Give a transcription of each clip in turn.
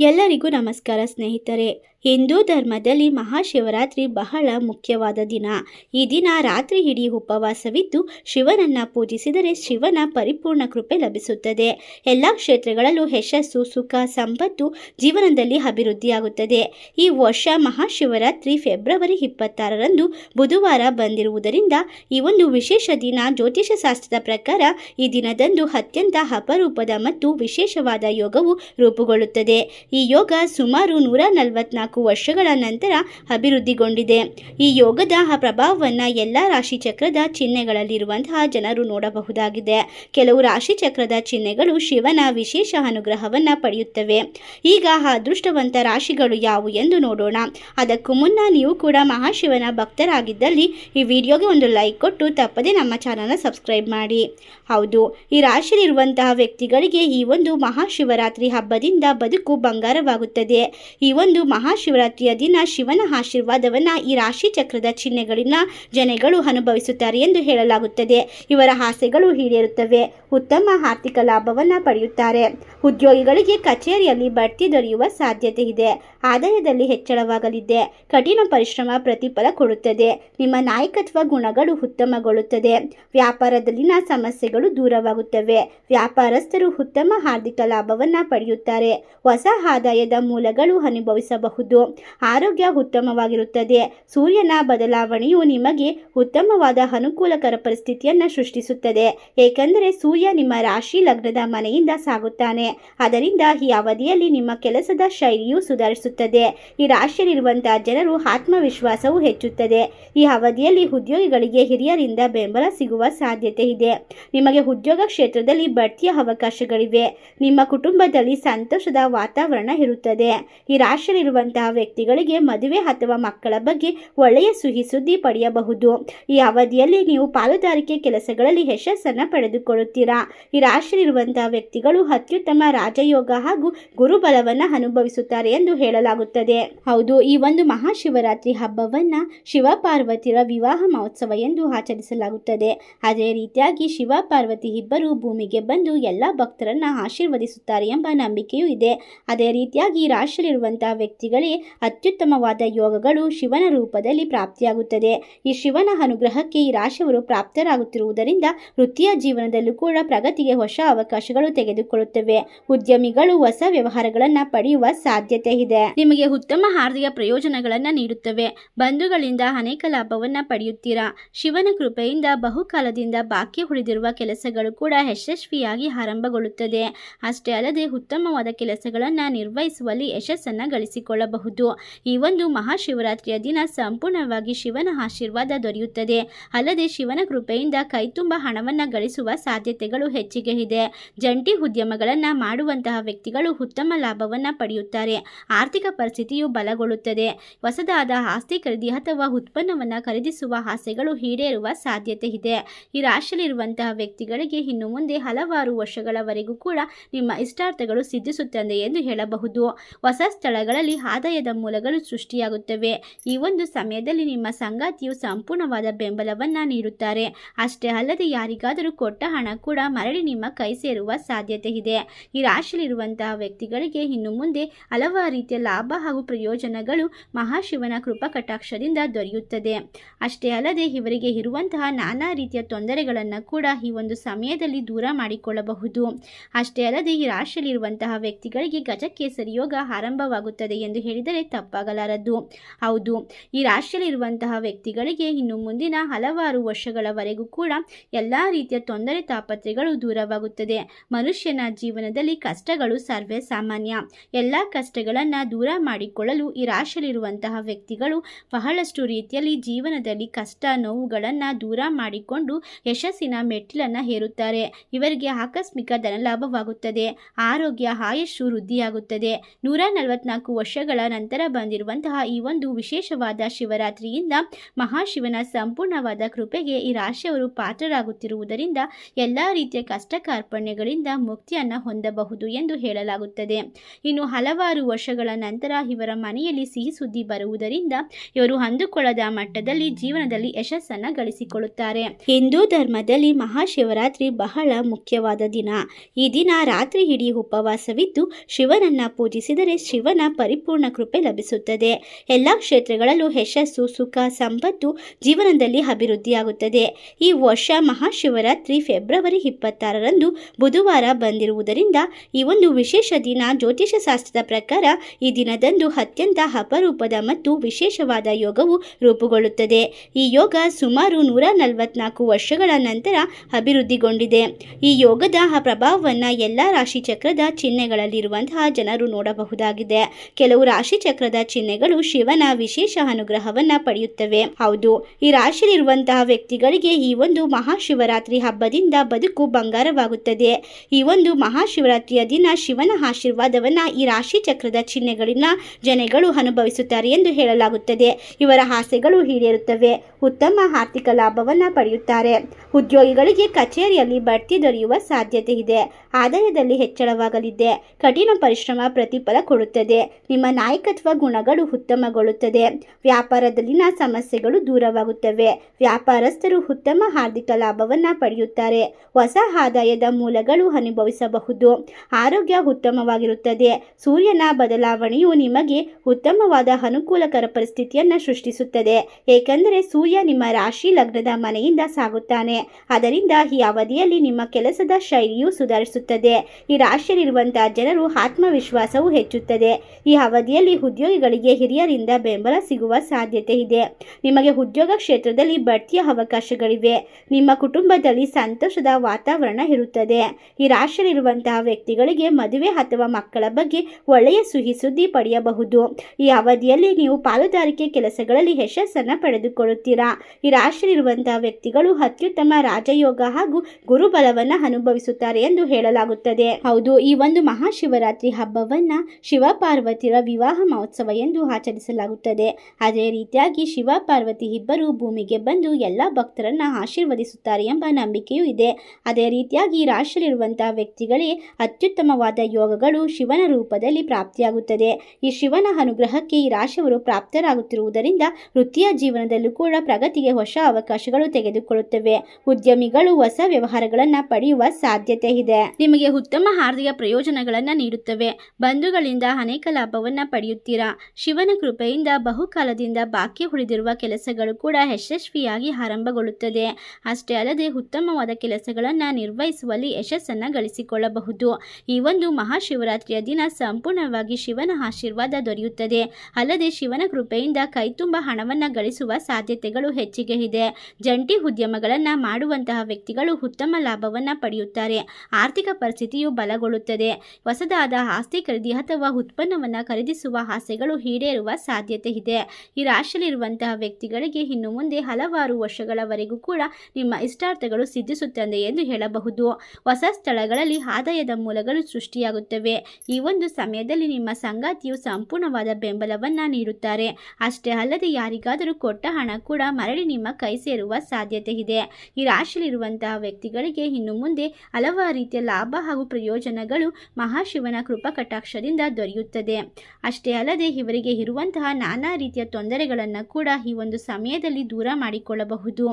ಎಲ್ಲರಿಗೂ ನಮಸ್ಕಾರ ಸ್ನೇಹಿತರೆ. ಹಿಂದೂ ಧರ್ಮದಲ್ಲಿ ಮಹಾಶಿವರಾತ್ರಿ ಬಹಳ ಮುಖ್ಯವಾದ ದಿನ. ಈ ದಿನ ರಾತ್ರಿ ಇಡೀ ಉಪವಾಸವಿದ್ದು ಶಿವನನ್ನ ಪೂಜಿಸಿದರೆ ಶಿವನ ಪರಿಪೂರ್ಣ ಕೃಪೆ ಲಭಿಸುತ್ತದೆ. ಎಲ್ಲ ಕ್ಷೇತ್ರಗಳಲ್ಲೂ ಯಶಸ್ಸು, ಸುಖ, ಸಂಪತ್ತು ಜೀವನದಲ್ಲಿ ಅಭಿವೃದ್ಧಿಯಾಗುತ್ತದೆ. ಈ ವರ್ಷ ಮಹಾಶಿವರಾತ್ರಿ ಫೆಬ್ರವರಿ ಇಪ್ಪತ್ತಾರರಂದು ಬುಧವಾರ ಬಂದಿರುವುದರಿಂದ ಈ ಒಂದು ವಿಶೇಷ ದಿನ ಜ್ಯೋತಿಷ ಶಾಸ್ತ್ರದ ಪ್ರಕಾರ ಈ ದಿನದಂದು ಅತ್ಯಂತ ಅಪರೂಪದ ಮತ್ತು ವಿಶೇಷವಾದ ಯೋಗವು ರೂಪುಗೊಳ್ಳುತ್ತದೆ. ಈ ಯೋಗ ಸುಮಾರು ನೂರ ನಲವತ್ನಾಲ್ಕು ವರ್ಷಗಳ ನಂತರ ಅಭಿವೃದ್ಧಿಗೊಂಡಿದೆ. ಈ ಯೋಗದ ಪ್ರಭಾವವನ್ನು ಎಲ್ಲ ರಾಶಿ ಚಕ್ರದ ಚಿಹ್ನೆಗಳಲ್ಲಿರುವಂತಹ ಜನರು ನೋಡಬಹುದಾಗಿದೆ. ಕೆಲವು ರಾಶಿ ಚಕ್ರದ ಚಿಹ್ನೆಗಳು ಶಿವನ ವಿಶೇಷ ಅನುಗ್ರಹವನ್ನು ಪಡೆಯುತ್ತವೆ. ಈಗ ಆ ಅದೃಷ್ಟವಂತ ರಾಶಿಗಳು ಯಾವುವು ಎಂದು ನೋಡೋಣ. ಅದಕ್ಕೂ ಮುನ್ನ ನೀವು ಕೂಡ ಮಹಾಶಿವನ ಭಕ್ತರಾಗಿದ್ದಲ್ಲಿ ಈ ವಿಡಿಯೋಗೆ ಒಂದು ಲೈಕ್ ಕೊಟ್ಟು ತಪ್ಪದೆ ನಮ್ಮ ಚಾನಲ್ನ ಸಬ್ಸ್ಕ್ರೈಬ್ ಮಾಡಿ. ಹೌದು, ಈ ರಾಶಿಯಲ್ಲಿರುವಂತಹ ವ್ಯಕ್ತಿಗಳಿಗೆ ಈ ಒಂದು ಮಹಾಶಿವರಾತ್ರಿ ಹಬ್ಬದಿಂದ ಬದುಕು ಬಂಗಾರವಾಗುತ್ತದೆ. ಈ ಒಂದು ಮಹಾಶಿವರಾತ್ರಿಯ ದಿನ ಶಿವನ ಆಶೀರ್ವಾದವನ್ನ ಈ ರಾಶಿ ಚಕ್ರದ ಚಿಹ್ನೆಗಳಿಂದ ಜನಗಳು ಅನುಭವಿಸುತ್ತಾರೆ ಎಂದು ಹೇಳಲಾಗುತ್ತದೆ. ಇವರ ಆಸೆಗಳು ಈಡೇರುತ್ತವೆ. ಉತ್ತಮ ಆರ್ಥಿಕ ಲಾಭವನ್ನ ಪಡೆಯುತ್ತಾರೆ. ಉದ್ಯೋಗಿಗಳಿಗೆ ಕಚೇರಿಯಲ್ಲಿ ಬಡ್ತಿ ದೊರೆಯುವ ಸಾಧ್ಯತೆ ಇದೆ. ಆದಾಯದಲ್ಲಿ ಹೆಚ್ಚಳವಾಗಲಿದೆ. ಕಠಿಣ ಪರಿಶ್ರಮ ಪ್ರತಿಫಲ ಕೊಡುತ್ತದೆ. ನಿಮ್ಮ ನಾಯಕತ್ವ ಗುಣಗಳು ಉತ್ತಮಗೊಳ್ಳುತ್ತದೆ. ವ್ಯಾಪಾರದಲ್ಲಿನ ಸಮಸ್ಯೆಗಳು ದೂರವಾಗುತ್ತವೆ. ವ್ಯಾಪಾರಸ್ಥರು ಉತ್ತಮ ಆರ್ಥಿಕ ಲಾಭವನ್ನ ಪಡೆಯುತ್ತಾರೆ. ಹೊಸ ಆದಾಯದ ಮೂಲಗಳು ಅನುಭವಿಸಬಹುದು. ಆರೋಗ್ಯ ಉತ್ತಮವಾಗಿರುತ್ತದೆ. ಸೂರ್ಯನ ಬದಲಾವಣೆಯು ನಿಮಗೆ ಉತ್ತಮವಾದ ಅನುಕೂಲಕರ ಪರಿಸ್ಥಿತಿಯನ್ನು ಸೃಷ್ಟಿಸುತ್ತದೆ. ಏಕೆಂದರೆ ಸೂರ್ಯ ನಿಮ್ಮ ರಾಶಿ ಲಗ್ನದ ಮನೆಯಿಂದ ಸಾಗುತ್ತಾನೆ. ಅದರಿಂದ ಈ ಅವಧಿಯಲ್ಲಿ ನಿಮ್ಮ ಕೆಲಸದ ಶೈಲಿಯು ಸುಧಾರಿಸುತ್ತದೆ. ಈ ರಾಶಿಯಲ್ಲಿರುವಂತಹ ಜನರು ಆತ್ಮವಿಶ್ವಾಸವು ಹೆಚ್ಚುತ್ತದೆ. ಈ ಅವಧಿಯಲ್ಲಿ ಉದ್ಯೋಗಿಗಳಿಗೆ ಹಿರಿಯರಿಂದ ಬೆಂಬಲ ಸಿಗುವ ಸಾಧ್ಯತೆ ಇದೆ. ನಿಮಗೆ ಉದ್ಯೋಗ ಕ್ಷೇತ್ರದಲ್ಲಿ ಬಡ್ತಿಯ ಅವಕಾಶಗಳಿವೆ. ನಿಮ್ಮ ಕುಟುಂಬದಲ್ಲಿ ಸಂತೋಷದ ವಾತಾವರಣ ಇರುತ್ತದೆ. ಈ ರಾಶಿಯಲ್ಲಿರುವಂತಹ ವ್ಯಕ್ತಿಗಳಿಗೆ ಮದುವೆ ಅಥವಾ ಮಕ್ಕಳ ಬಗ್ಗೆ ಒಳ್ಳೆಯ ಸುಹಿ ಸುದ್ದಿ ಪಡೆಯಬಹುದು. ಈ ಅವಧಿಯಲ್ಲಿ ನೀವು ಪಾಲುದಾರಿಕೆ ಕೆಲಸಗಳಲ್ಲಿ ಯಶಸ್ಸನ್ನು ಪಡೆದುಕೊಳ್ಳುತ್ತೀರಾ? ಈ ರಾಶಿಯಲ್ಲಿರುವಂತಹ ವ್ಯಕ್ತಿಗಳು ಅತ್ಯುತ್ತಮ ರಾಜಯೋಗ ಹಾಗೂ ಗುರುಬಲವನ್ನು ಅನುಭವಿಸುತ್ತಾರೆ ಎಂದು ಹೇಳಲಾಗುತ್ತದೆ. ಹೌದು, ಈ ಒಂದು ಮಹಾಶಿವರಾತ್ರಿ ಹಬ್ಬವನ್ನ ಶಿವಪಾರ್ವತಿರ ವಿವಾಹ ಮಹೋತ್ಸವ ಎಂದು ಆಚರಿಸಲಾಗುತ್ತದೆ. ಅದೇ ರೀತಿಯಾಗಿ ಶಿವಪಾರ್ವತಿ ಇಬ್ಬರು ಭೂಮಿಗೆ ಬಂದು ಎಲ್ಲ ಭಕ್ತರನ್ನ ಆಶೀರ್ವದಿಸುತ್ತಾರೆ ಎಂಬ ನಂಬಿಕೆಯೂ ಇದೆ. ಅದೇ ರೀತಿಯಾಗಿ ರಾಶಿಯಲ್ಲಿರುವಂತಹ ವ್ಯಕ್ತಿಗಳಿಗೆ ಅತ್ಯುತ್ತಮವಾದ ಯೋಗಗಳು ಶಿವನ ರೂಪದಲ್ಲಿ ಪ್ರಾಪ್ತಿಯಾಗುತ್ತದೆ. ಈ ಶಿವನ ಅನುಗ್ರಹಕ್ಕೆ ಈ ರಾಶಿಯವರು ಪ್ರಾಪ್ತರಾಗುತ್ತಿರುವುದರಿಂದ ವೃತ್ತಿಯ ಜೀವನದಲ್ಲೂ ಕೂಡ ಪ್ರಗತಿಗೆ ಹೊಸ ಅವಕಾಶಗಳು ತೆಗೆದುಕೊಳ್ಳುತ್ತವೆ. ಉದ್ಯಮಿಗಳು ಹೊಸ ವ್ಯವಹಾರಗಳನ್ನು ಪಡೆಯುವ ಸಾಧ್ಯತೆ ಇದೆ. ನಿಮಗೆ ಉತ್ತಮ ಹಾರ್ದಿಕ ಪ್ರಯೋಜನಗಳನ್ನು ನೀಡುತ್ತವೆ. ಬಂಧುಗಳಿಂದ ಅನೇಕ ಲಾಭವನ್ನು ಪಡೆಯುತ್ತೀರಾ? ಶಿವನ ಕೃಪೆಯಿಂದ ಬಹುಕಾಲದಿಂದ ಬಾಕಿ ಉಳಿದಿರುವ ಕೆಲಸಗಳು ಕೂಡ ಯಶಸ್ವಿಯಾಗಿ ಆರಂಭಗೊಳ್ಳುತ್ತದೆ. ಅಷ್ಟೇ ಅಲ್ಲದೆ ಉತ್ತಮವಾದ ಕೆಲಸಗಳನ್ನು ನಿರ್ವಹಿಸುವಲ್ಲಿ ಯಶಸ್ಸನ್ನು ಗಳಿಸಿಕೊಳ್ಳಬಹುದು. ಈ ಒಂದು ಮಹಾಶಿವರಾತ್ರಿಯ ದಿನ ಸಂಪೂರ್ಣವಾಗಿ ಶಿವನ ಆಶೀರ್ವಾದ ದೊರೆಯುತ್ತದೆ. ಅಲ್ಲದೆ ಶಿವನ ಕೃಪೆಯಿಂದ ಕೈತುಂಬ ಹಣವನ್ನು ಗಳಿಸುವ ಸಾಧ್ಯತೆಗಳು ಹೆಚ್ಚಿಗೆ ಇದೆ. ಜಂಟಿ ಉದ್ಯಮಗಳನ್ನು ಮಾಡುವಂತಹ ವ್ಯಕ್ತಿಗಳು ಉತ್ತಮ ಲಾಭವನ್ನು ಪಡೆಯುತ್ತಾರೆ. ಆರ್ಥಿಕ ಪರಿಸ್ಥಿತಿಯು ಬಲಗೊಳ್ಳುತ್ತದೆ. ಹೊಸದಾದ ಆಸ್ತಿ ಖರೀದಿ ಅಥವಾ ಉತ್ಪನ್ನವನ್ನು ಖರೀದಿಸುವ ಆಸೆಗಳು ಈಡೇರುವ ಸಾಧ್ಯತೆ ಇದೆ. ಈ ರಾಶಿಯಲ್ಲಿರುವಂತಹ ವ್ಯಕ್ತಿಗಳಿಗೆ ಇನ್ನು ಮುಂದೆ ಹಲವಾರು ವರ್ಷಗಳವರೆಗೂ ಕೂಡ ನಿಮ್ಮ ಇಷ್ಟಾರ್ಥಗಳು ಸಿದ್ಧಿಸುತ್ತದೆ ಎಂದು ಹೇಳಬಹುದು ಹೊಸ ಸ್ಥಳಗಳಲ್ಲಿ ಆದಾಯದ ಮೂಲಗಳು ಸೃಷ್ಟಿಯಾಗುತ್ತವೆ. ಈ ಒಂದು ಸಮಯದಲ್ಲಿ ನಿಮ್ಮ ಸಂಗಾತಿಯು ಸಂಪೂರ್ಣವಾದ ಬೆಂಬಲವನ್ನು ನೀಡುತ್ತಾರೆ. ಅಷ್ಟೇ ಅಲ್ಲದೆ ಯಾರಿಗಾದರೂ ಕೊಟ್ಟ ಹಣ ಕೂಡ ಮರಳಿ ನಿಮ್ಮ ಕೈ ಸೇರುವ ಸಾಧ್ಯತೆ ಇದೆ. ಈ ರಾಶಿಯಲ್ಲಿರುವಂತಹ ವ್ಯಕ್ತಿಗಳಿಗೆ ಇನ್ನು ಮುಂದೆ ಹಲವಾರು ರೀತಿಯ ಲಾಭ ಹಾಗೂ ಪ್ರಯೋಜನಗಳು ಮಹಾಶಿವನ ಕೃಪಾ ಕಟಾಕ್ಷದಿಂದ ದೊರೆಯುತ್ತದೆ. ಅಷ್ಟೇ ಅಲ್ಲದೆ ಇವರಿಗೆ ಇರುವಂತಹ ನಾನಾ ರೀತಿಯ ತೊಂದರೆಗಳನ್ನು ಕೂಡ ಈ ಒಂದು ಸಮಯದಲ್ಲಿ ದೂರ ಮಾಡಿಕೊಳ್ಳಬಹುದು. ಅಷ್ಟೇ ಅಲ್ಲದೆ ಈ ರಾಶಿಯಲ್ಲಿರುವಂತಹ ವ್ಯಕ್ತಿಗಳಿಗೆ ಗಜಕೇಸರಿ ಯೋಗ ಆರಂಭವಾಗುತ್ತದೆ ಎಂದು ಹೇಳಿದರೆ ತಪ್ಪಾಗಲಾರದು ಹೌದು, ಈ ರಾಶಿಯಲ್ಲಿರುವಂತಹ ವ್ಯಕ್ತಿಗಳಿಗೆ ಇನ್ನು ಮುಂದಿನ ಹಲವಾರು ವರ್ಷಗಳವರೆಗೂ ಕೂಡ ಎಲ್ಲ ರೀತಿಯ ತೊಂದರೆ ತಾಪತ್ರೆಗಳು ದೂರವಾಗುತ್ತದೆ. ಮನುಷ್ಯನ ಜೀವನದಲ್ಲಿ ಕಷ್ಟಗಳು ಸರ್ವೇ ಸಾಮಾನ್ಯ. ಎಲ್ಲ ಕಷ್ಟಗಳನ್ನು ದೂರ ಮಾಡಿಕೊಳ್ಳಲು ಈ ರಾಶಿಯಲ್ಲಿರುವಂತಹ ವ್ಯಕ್ತಿಗಳು ಬಹಳಷ್ಟು ರೀತಿಯಲ್ಲಿ ಜೀವನದಲ್ಲಿ ಕಷ್ಟ, ನೋವುಗಳನ್ನು ದೂರ ಮಾಡಿಕೊಂಡು ಯಶಸ್ಸಿನ ಮೆಟ್ಟಿಲನ್ನು ಹೇರುತ್ತಾರೆ ಇವರಿಗೆ ಆಕಸ್ಮಿಕ ಧನಲಾಭವಾಗುತ್ತದೆ. ಆರೋಗ್ಯ, ಆಯಸ್ಸು ವೃದ್ಧಿಯಾಗುತ್ತದೆ. ನೂರ ನಲವತ್ನಾಲ್ಕು ವರ್ಷಗಳ ನಂತರ ಬಂದಿರುವಂತಹ ಈ ಒಂದು ವಿಶೇಷವಾದ ಶಿವರಾತ್ರಿಯಿಂದ ಮಹಾಶಿವನ ಸಂಪೂರ್ಣವಾದ ಕೃಪೆಗೆ ಈ ರಾಶಿಯವರು ಪಾತ್ರರಾಗುತ್ತಿರುವುದರಿಂದ ಎಲ್ಲ ರೀತಿಯ ಕಷ್ಟ ಕಾರ್ಪಣ್ಯಗಳಿಂದ ಮುಕ್ತಿಯನ್ನು ಹೊಂದಬಹುದು ಎಂದು ಹೇಳಲಾಗುತ್ತದೆ. ಇನ್ನು ಹಲವಾರು ವರ್ಷಗಳ ನಂತರ ಇವರ ಮನೆಯಲ್ಲಿ ಸಿಹಿ ಸುದ್ದಿ ಬರುವುದರಿಂದ ಇವರು ಅಂದುಕೊಳ್ಳದ ಮಟ್ಟದಲ್ಲಿ ಜೀವನದಲ್ಲಿ ಯಶಸ್ಸನ್ನು ಗಳಿಸಿಕೊಳ್ಳುತ್ತಾರೆ. ಹಿಂದೂ ಧರ್ಮದಲ್ಲಿ ಮಹಾಶಿವರಾತ್ರಿ ಬಹಳ ಮುಖ್ಯವಾದ ದಿನ. ಈ ದಿನ ರಾತ್ರಿ ಇಡೀ ಉಪವಾಸವಿದ್ದು ಶಿವನನ್ನ ಶಿವನನ್ನ ಪೂಜಿಸಿದರೆ ಶಿವನ ಪರಿಪೂರ್ಣ ಕೃಪೆ ಲಭಿಸುತ್ತದೆ. ಎಲ್ಲ ಕ್ಷೇತ್ರಗಳಲ್ಲೂ ಯಶಸ್ಸು, ಸುಖ, ಸಂಪತ್ತು ಜೀವನದಲ್ಲಿ ಅಭಿವೃದ್ಧಿಯಾಗುತ್ತದೆ. ಈ ವರ್ಷ ಮಹಾಶಿವರಾತ್ರಿ ಫೆಬ್ರವರಿ ಇಪ್ಪತ್ತಾರರಂದು ಬುಧವಾರ ಬಂದಿರುವುದರಿಂದ ಈ ಒಂದು ವಿಶೇಷ ದಿನ ಜ್ಯೋತಿಷ ಶಾಸ್ತ್ರದ ಪ್ರಕಾರ ಈ ದಿನದಂದು ಅತ್ಯಂತ ಅಪರೂಪದ ಮತ್ತು ವಿಶೇಷವಾದ ಯೋಗವು ರೂಪುಗೊಳ್ಳುತ್ತದೆ. ಈ ಯೋಗ ಸುಮಾರು ನೂರ ನಲವತ್ನಾಲ್ಕು ವರ್ಷಗಳ ನಂತರ ಅಭಿವೃದ್ಧಿಗೊಂಡಿದೆ. ಈ ಯೋಗದ ಪ್ರಭಾವವನ್ನು ಎಲ್ಲ ರಾಶಿ ಚಕ್ರದ ಚಿಹ್ನೆಗಳಲ್ಲಿರುವಂತಹ ಜನರು ನೋಡಬಹುದಾಗಿದೆ. ಕೆಲವು ರಾಶಿ ಚಕ್ರದ ಚಿಹ್ನೆಗಳು ಶಿವನ ವಿಶೇಷ ಅನುಗ್ರಹವನ್ನ ಪಡೆಯುತ್ತವೆ. ಹೌದು, ಈ ರಾಶಿಯಲ್ಲಿರುವಂತಹ ವ್ಯಕ್ತಿಗಳಿಗೆ ಈ ಒಂದು ಮಹಾಶಿವರಾತ್ರಿ ಹಬ್ಬದಿಂದ ಬದುಕು ಬಂಗಾರವಾಗುತ್ತದೆ. ಈ ಒಂದು ಮಹಾಶಿವರಾತ್ರಿಯ ದಿನ ಶಿವನ ಆಶೀರ್ವಾದವನ್ನ ಈ ರಾಶಿ ಚಕ್ರದ ಚಿಹ್ನೆಗಳಿಂದ ಜನಗಳು ಅನುಭವಿಸುತ್ತಾರೆ ಎಂದು ಹೇಳಲಾಗುತ್ತದೆ. ಇವರ ಆಸೆಗಳು ಈಡೇರುತ್ತವೆ. ಉತ್ತಮ ಆರ್ಥಿಕ ಲಾಭವನ್ನ ಪಡೆಯುತ್ತಾರೆ. ಉದ್ಯೋಗಿಗಳಿಗೆ ಕಚೇರಿಯಲ್ಲಿ ಬಡ್ತಿ ದೊರೆಯುವ ಸಾಧ್ಯತೆ ಇದೆ. ಆದಾಯದಲ್ಲಿ ಹೆಚ್ಚಳವಾಗಲಿದೆ. ಕಠಿಣ ಪರಿಶ್ರಮ ಪ್ರತಿಫಲ ಕೊಡುತ್ತದೆ. ನಿಮ್ಮ ನಾಯಕತ್ವ ಗುಣಗಳು ಉತ್ತಮಗೊಳ್ಳುತ್ತದೆ. ವ್ಯಾಪಾರದಲ್ಲಿನ ಸಮಸ್ಯೆಗಳು ದೂರವಾಗುತ್ತವೆ. ವ್ಯಾಪಾರಸ್ಥರು ಉತ್ತಮ ಆರ್ಥಿಕ ಲಾಭವನ್ನು ಪಡೆಯುತ್ತಾರೆ. ಹೊಸ ಆದಾಯದ ಮೂಲಗಳು ಅನುಭವಿಸಬಹುದು. ಆರೋಗ್ಯ ಉತ್ತಮವಾಗಿರುತ್ತದೆ. ಸೂರ್ಯನ ಬದಲಾವಣೆಯು ನಿಮಗೆ ಉತ್ತಮವಾದ ಅನುಕೂಲಕರ ಪರಿಸ್ಥಿತಿಯನ್ನು ಸೃಷ್ಟಿಸುತ್ತದೆ. ಏಕೆಂದರೆ ಸೂರ್ಯ ನಿಮ್ಮ ರಾಶಿ ಲಗ್ನದ ಮನೆಯಿಂದ ಸಾಗುತ್ತಾನೆ. ಅದರಿಂದ ಈ ಅವಧಿಯಲ್ಲಿ ನಿಮ್ಮ ಕೆಲಸದ ಶೈಲಿಯು ಸುಧಾರಿಸುತ್ತದೆ. ಈ ರಾಶಿಯಲ್ಲಿರುವಂತಹ ಜನರು ಆತ್ಮವಿಶ್ವಾಸವು ಹೆಚ್ಚುತ್ತದೆ. ಈ ಅವಧಿಯಲ್ಲಿ ಉದ್ಯೋಗಿಗಳಿಗೆ ಹಿರಿಯರಿಂದ ಬೆಂಬಲ ಸಿಗುವ ಸಾಧ್ಯತೆ ಇದೆ. ನಿಮಗೆ ಉದ್ಯೋಗ ಕ್ಷೇತ್ರದಲ್ಲಿ ಬಡ್ತಿಯ ಅವಕಾಶಗಳಿವೆ. ನಿಮ್ಮ ಕುಟುಂಬದಲ್ಲಿ ಸಂತೋಷದ ವಾತಾವರಣ ಇರುತ್ತದೆ. ಈ ರಾಶಿಯಲ್ಲಿರುವಂತಹ ವ್ಯಕ್ತಿಗಳಿಗೆ ಮದುವೆ ಅಥವಾ ಮಕ್ಕಳ ಬಗ್ಗೆ ಒಳ್ಳೆಯ ಸುಹಿ ಸುದ್ದಿ ಪಡೆಯಬಹುದು. ಈ ಅವಧಿಯಲ್ಲಿ ನೀವು ಪಾಲುದಾರಿಕೆ ಕೆಲಸಗಳಲ್ಲಿ ಯಶಸ್ಸನ್ನು ಪಡೆದುಕೊಳ್ಳುತ್ತೀರಾ? ಈ ರಾಶಿಯಲ್ಲಿರುವಂತಹ ವ್ಯಕ್ತಿಗಳು ಅತ್ಯುತ್ತಮ ರಾಜಯೋಗ ಹಾಗೂ ಗುರುಬಲವನ್ನು ಅನುಭವಿಸುತ್ತಾರೆ ಎಂದು ಹೇಳಲಾಗುತ್ತದೆ. ಹೌದು, ಈ ಒಂದು ಮಹಾಶಿವರಾತ್ರಿ ಹಬ್ಬವನ್ನ ಶಿವ ಪಾರ್ವತಿಯ ವಿವಾಹ ಮಹೋತ್ಸವ ಎಂದು ಆಚರಿಸಲಾಗುತ್ತದೆ. ಅದೇ ರೀತಿಯಾಗಿ ಶಿವ ಪಾರ್ವತಿ ಇಬ್ಬರು ಭೂಮಿಗೆ ಬಂದು ಎಲ್ಲ ಭಕ್ತರನ್ನು ಆಶೀರ್ವದಿಸುತ್ತಾರೆ ಎಂಬ ನಂಬಿಕೆಯೂ ಇದೆ. ಅದೇ ರೀತಿಯಾಗಿ ರಾಶಿಯಲ್ಲಿರುವಂತಹ ವ್ಯಕ್ತಿಗಳೇ ಅತ್ಯುತ್ತಮವಾದ ಯೋಗಗಳು ಶಿವನ ರೂಪದಲ್ಲಿ ಪ್ರಾಪ್ತಿಯಾಗುತ್ತದೆ. ಈ ಶಿವನ ಅನುಗ್ರಹಕ್ಕೆ ಈ ರಾಶಿಯವರು ಪ್ರಾಪ್ತರಾಗುತ್ತಿರುವುದರಿಂದ ವೃತ್ತಿಯ ಜೀವನದಲ್ಲೂ ಕೂಡ ಪ್ರಗತಿಗೆ ಹೊಸ ಅವಕಾಶಗಳು ತೆಗೆದುಕೊಳ್ಳುತ್ತವೆ. ಉದ್ಯಮಿಗಳು ಹೊಸ ವ್ಯವಹಾರಗಳನ್ನು ಪಡೆಯುವ ಸಾಧ್ಯತೆ ಇದೆ. ನಿಮಗೆ ಉತ್ತಮ ಆರ್ಥಿಕ ಪ್ರಯೋಜನಗಳನ್ನು ನೀಡುತ್ತವೆ. ಬಂಧುಗಳಿಂದ ಅನೇಕ ಲಾಭವನ್ನ ಪಡೆಯುತ್ತೀರಾ? ಶಿವನ ಕೃಪೆಯಿಂದ ಬಹುಕಾಲದಿಂದ ಬಾಕಿ ಉಳಿದಿರುವ ಕೆಲಸಗಳು ಕೂಡ ಯಶಸ್ವಿಯಾಗಿ ಆರಂಭಗೊಳ್ಳುತ್ತದೆ. ಅಷ್ಟೇ ಅಲ್ಲದೆ ಉತ್ತಮವಾದ ಕೆಲಸಗಳನ್ನು ನಿರ್ವಹಿಸುವಲ್ಲಿ ಯಶಸ್ಸನ್ನು ಗಳಿಸಿಕೊಳ್ಳಬಹುದು. ಈ ಒಂದು ಮಹಾಶಿವರಾತ್ರಿಯ ದಿನ ಸಂಪೂರ್ಣವಾಗಿ ಶಿವನ ಆಶೀರ್ವಾದ ದೊರೆಯುತ್ತದೆ. ಅಲ್ಲದೆ ಶಿವನ ಕೃಪೆಯಿಂದ ಕೈತುಂಬ ಹಣವನ್ನು ಗಳಿಸುವ ಸಾಧ್ಯತೆಗಳು ಹೆಚ್ಚಿಗೆ ಇದೆ. ಜಂಟಿ ಉದ್ಯಮಗಳನ್ನು ಮಾಡುವಂತಹ ವ್ಯಕ್ತಿಗಳು ಉತ್ತಮ ಲಾಭವನ್ನು ಪಡೆಯುತ್ತಾರೆ. ಆರ್ಥಿಕ ಪರಿಸ್ಥಿತಿಯು ಬಲಗೊಳ್ಳುತ್ತದೆ. ಹೊಸದಾದ ಆಸ್ತಿ ಖರೀದಿ ಅಥವಾ ಉತ್ಪನ್ನವನ್ನು ಖರೀದಿಸುವ ಆಸೆಗಳು ಈಡೇರುವ ಸಾಧ್ಯತೆ ಇದೆ. ಈ ರಾಶಿಯಲ್ಲಿರುವಂತಹ ವ್ಯಕ್ತಿಗಳಿಗೆ ಇನ್ನು ಮುಂದೆ ಹಲವಾರು ವರ್ಷಗಳವರೆಗೂ ಕೂಡ ನಿಮ್ಮ ಇಷ್ಟಾರ್ಥಗಳು ಸಿದ್ಧಿಸುತ್ತದೆ ಎಂದು ಹೇಳಬಹುದು. ಹೊಸ ಸ್ಥಳಗಳಲ್ಲಿ ಆದಾಯದ ಮೂಲಗಳು ಸೃಷ್ಟಿಯಾಗುತ್ತವೆ. ಈ ಒಂದು ಸಮಯದಲ್ಲಿ ನಿಮ್ಮ ಸಂಗಾತಿಯು ಸಂಪೂರ್ಣವಾದ ಬೆಂಬಲವನ್ನು ನೀಡುತ್ತಾರೆ. ಅಷ್ಟೇ ಅಲ್ಲದೆ ಯಾರಿಗಾದರೂ ಕೊಟ್ಟ ಹಣ ಕೂಡ ಮರಳಿ ನಿಮ್ಮ ಕೈ ಸೇರುವ ಸಾಧ್ಯತೆ ಇದೆ. ಈ ರಾಶಿಯಲ್ಲಿರುವಂತಹ ವ್ಯಕ್ತಿಗಳಿಗೆ ಇನ್ನು ಮುಂದೆ ಹಲವಾರು ರೀತಿಯ ಲಾಭ ಹಾಗೂ ಪ್ರಯೋಜನಗಳು ಮಹಾಶಿವನ ಕೃಪಾ ಕಟಾಕ್ಷದಿಂದ ದೊರೆಯುತ್ತದೆ. ಅಷ್ಟೇ ಅಲ್ಲದೆ ಇವರಿಗೆ ಇರುವಂತಹ ನಾನಾ ರೀತಿಯ ತೊಂದರೆಗಳನ್ನು ಕೂಡ ಈ ಒಂದು ಸಮಯದಲ್ಲಿ ದೂರ ಮಾಡಿಕೊಳ್ಳಬಹುದು.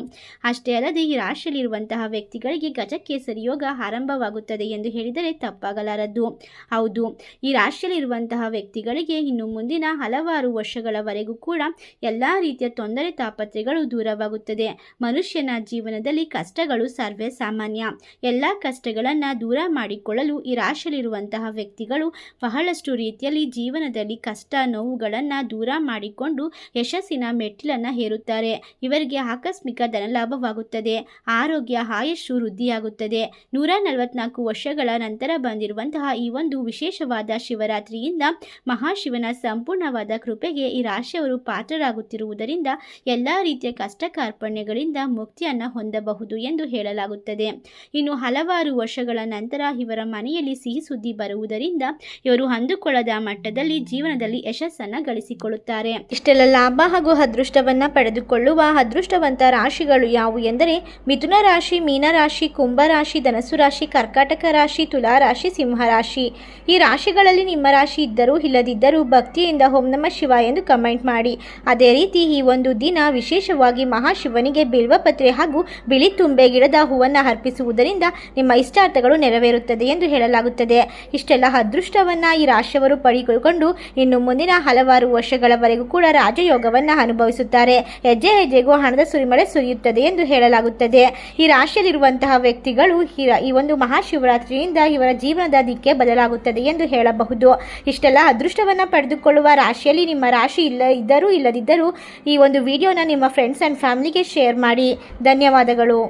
ಅಷ್ಟೇ ಅಲ್ಲದೆ ಈ ರಾಶಿಯಲ್ಲಿರುವಂತಹ ವ್ಯಕ್ತಿಗಳಿಗೆ ಗಜಕೇಸರಿ ಯೋಗ ಆರಂಭವಾಗುತ್ತದೆ ಎಂದು ಹೇಳಿದರೆ ತಪ್ಪಾಗಲಾರದು. ಹೌದು, ಈ ರಾಶಿಯಲ್ಲಿರುವಂತಹ ವ್ಯಕ್ತಿಗಳಿಗೆ ಇನ್ನು ಮುಂದಿನ ಹಲವಾರು ವರ್ಷಗಳವರೆಗೂ ಕೂಡ ಎಲ್ಲ ರೀತಿಯ ತೊಂದರೆ ತಾಪತ್ರೆಗಳು ದೂರವಾಗುತ್ತದೆ. ಮನುಷ್ಯನ ಜೀವನದಲ್ಲಿ ಕಷ್ಟಗಳು ಸರ್ವೇ ಸಾಮಾನ್ಯ ಎಲ್ಲ ಕಷ್ಟಗಳನ್ನು ದೂರ ಮಾಡಿಕೊಳ್ಳಲು ಈ ರಾಶಿಯಲ್ಲಿರುವಂತಹ ವ್ಯಕ್ತಿಗಳು ಬಹಳಷ್ಟು ರೀತಿಯಲ್ಲಿ ಜೀವನದಲ್ಲಿ ಕಷ್ಟ, ನೋವುಗಳನ್ನು ದೂರ ಮಾಡಿಕೊಂಡು ಯಶಸ್ಸಿನ ಮೆಟ್ಟಿಲನ್ನು ಹೇರುತ್ತಾರೆ. ಇವರಿಗೆ ಆಕಸ್ಮಿಕ ಧನಲಾಭವಾಗುತ್ತದೆ. ಆರೋಗ್ಯ ಆಯಸ್ಸು ವೃದ್ಧಿಯಾಗುತ್ತದೆ. ನೂರ ನಲವತ್ನಾಲ್ಕು ವರ್ಷಗಳ ನಂತರ ಬಂದಿರುವಂತಹ ಈ ಒಂದು ವಿಶೇಷವಾದ ಶಿವರಾತ್ರಿಯಿಂದ ಮಹಾಶಿವನ ಸಂಪೂರ್ಣವಾದ ಕೃಪೆಗೆ ಈ ರಾಶಿಯವರು ಪಾತ್ರರಾಗುತ್ತಿರುವುದರಿಂದ ಎಲ್ಲ ರೀತಿಯ ಕಷ್ಟ ಕಾರ್ಪಣ್ಯಗಳಿಂದ ಮುಕ್ತಿಯನ್ನು ಹೊಂದಬಹುದು ಎಂದು ಹೇಳಲಾಗುತ್ತದೆ. ಇನ್ನು ಹಲವಾರು ವರ್ಷಗಳ ನಂತರ ಇವರ ಮನೆಯಲ್ಲಿ ಸಿಹಿ ಸುದ್ದಿ ಬರುವುದರಿಂದ ಇವರು ಅಂದುಕೊಳ್ಳದ ಮಟ್ಟದಲ್ಲಿ ಜೀವನದಲ್ಲಿ ಯಶಸ್ಸನ್ನು ಗಳಿಸಿಕೊಳ್ಳುತ್ತಾರೆ. ಇಷ್ಟೆಲ್ಲ ಲಾಭ ಹಾಗೂ ಅದೃಷ್ಟವನ್ನ ಪಡೆದುಕೊಳ್ಳುವ ಅದೃಷ್ಟವಂತ ರಾಶಿಗಳು ಯಾವುವು ಎಂದರೆ ಮಿಥುನ ರಾಶಿ ಮೀನರಾಶಿ ಕುಂಭರಾಶಿ ಧನಸು ರಾಶಿ ಕರ್ಕಾಟಕ ರಾಶಿ, ತುಲಾ ರಾಶಿ, ಸಿಂಹ ರಾಶಿ. ಈ ರಾಶಿಗಳಲ್ಲಿ ನಿಮ್ಮ ರಾಶಿ ಇದ್ದರೂ ಇಲ್ಲದಿದ್ದರೂ ಭಕ್ತಿಯಿಂದ ಓಂ ನಮ ಶಿವ ಎಂದು ಕಮೆಂಟ್ ಮಾಡಿ. ಅದೇ ರೀತಿ ಈ ಒಂದು ದಿನ ವಿಶೇಷವಾಗಿ ಮಹಾಶಿವನಿಗೆ ಬಿಲ್ವಪತ್ರೆ ಹಾಗೂ ಬಿಳಿ ತುಂಬೆ ಗಿಡದ ಹೂವನ್ನು ಅರ್ಪಿಸುವುದರಿಂದ ನಿಮ್ಮ ಇಷ್ಟಾರ್ಥಗಳು ನೆರವೇರುತ್ತದೆ ಎಂದು ಹೇಳಲಾಗುತ್ತದೆ. ಇಷ್ಟೆಲ್ಲ ಅದೃಷ್ಟ ಅದೃಷ್ಟವನ್ನು ಈ ರಾಶಿಯವರು ಪಡೆದುಕೊಂಡು ಇನ್ನು ಮುಂದಿನ ಹಲವಾರು ವರ್ಷಗಳವರೆಗೂ ಕೂಡ ರಾಜಯೋಗವನ್ನು ಅನುಭವಿಸುತ್ತಾರೆ. ಹೆಜ್ಜೆ ಹೆಜ್ಜೆಗೂ ಹಣದ ಸುರಿಮಳೆ ಸುರಿಯುತ್ತದೆ ಎಂದು ಹೇಳಲಾಗುತ್ತದೆ. ಈ ರಾಶಿಯಲ್ಲಿರುವಂತಹ ವ್ಯಕ್ತಿಗಳು ಈ ಒಂದು ಮಹಾಶಿವರಾತ್ರಿಯಿಂದ ಇವರ ಜೀವನದ ದಿಕ್ಕೆ ಬದಲಾಗುತ್ತದೆ ಎಂದು ಹೇಳಬಹುದು. ಇಷ್ಟೆಲ್ಲ ಅದೃಷ್ಟವನ್ನು ಪಡೆದುಕೊಳ್ಳುವ ರಾಶಿಯಲ್ಲಿ ನಿಮ್ಮ ರಾಶಿ ಇಲ್ಲ, ಇದ್ದರೂ ಇಲ್ಲದಿದ್ದರೂ ಈ ಒಂದು ವಿಡಿಯೋನ ನಿಮ್ಮ ಫ್ರೆಂಡ್ಸ್ ಆ್ಯಂಡ್ ಫ್ಯಾಮಿಲಿಗೆ ಶೇರ್ ಮಾಡಿ. ಧನ್ಯವಾದಗಳು.